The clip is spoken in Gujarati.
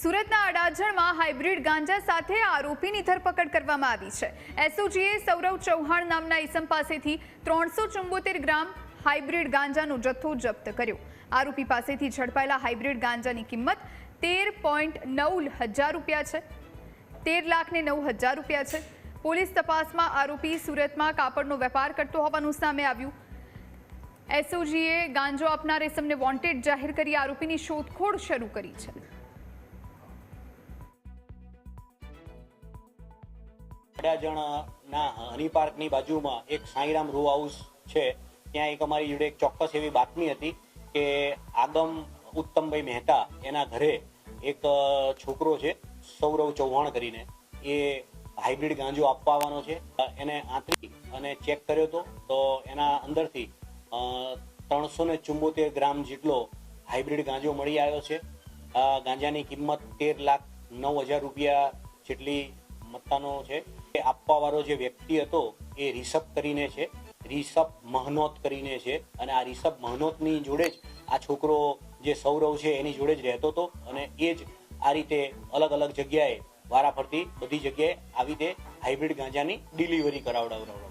સુરતના અડાજણમાં હાઇબ્રિડ ગાંજા સાથે આરોપીની ધરપકડ કરવામાં આવી છે. એસઓજીએ સૌરવ ચૌહાણ નામના ઇસમ પાસેથી ત્રણસો ચુંબોતેર ગ્રામ હાઇબ્રિડ ગાંજાનો જથ્થો જપ્ત કર્યો. આરોપી પાસેથી ઝડપાયેલા હાઇબ્રિડ ગાંજાની કિંમત તેર પોઈન્ટ નવ હજાર રૂપિયા છે. તેર લાખને નવ હજાર રૂપિયા છે. પોલીસ તપાસમાં આરોપી સુરતમાં કાપડનો વેપાર કરતો હોવાનું સામે આવ્યું. એસઓજીએ ગાંજો આપનાર ઇસમને વોન્ટેડ જાહેર કરી આરોપીની શોધખોળ શરૂ કરી છે. અડાજણના હની પાર્કની બાજુમાં એક સાંઈરામ રૂ હાઉસ છે. ત્યાં એક અમારી જોડે એક ચોક્કસ એવી બાતમી હતી કે આગમ ઉત્તમભાઈ મહેતા એના ઘરે એક છોકરો છે, સૌરવ ચૌહાણ કરીને. એ હાઇબ્રિડ ગાંજો આપવા છે. એને આંતરી અને ચેક કર્યો હતો તો એના અંદરથી ત્રણસો ને ચુંબોતેર ગ્રામ જેટલો હાઇબ્રિડ ગાંજો મળી આવ્યો છે. ગાંજાની કિંમત તેર લાખ નવ હજાર રૂપિયા જેટલી મત્તાનો છે, એ આપવા વાળો જે વ્યક્તિ હતો, એ રિષભ કરીને છે, રિષભ મહનોત કરીને છે અને આ રિષભ મહનોતની જોડે જ આ છોકરો જે સૌરવ છે, એની જોડે જ રહેતો હતો અને એ જ આ રીતે અલગ અલગ જગ્યાએ વારાફરતી બધી જગ્યાએ આવી રીતે હાઇબ્રિડ ગાંજાની ડિલિવરી કરાવડાવડાવડાવતો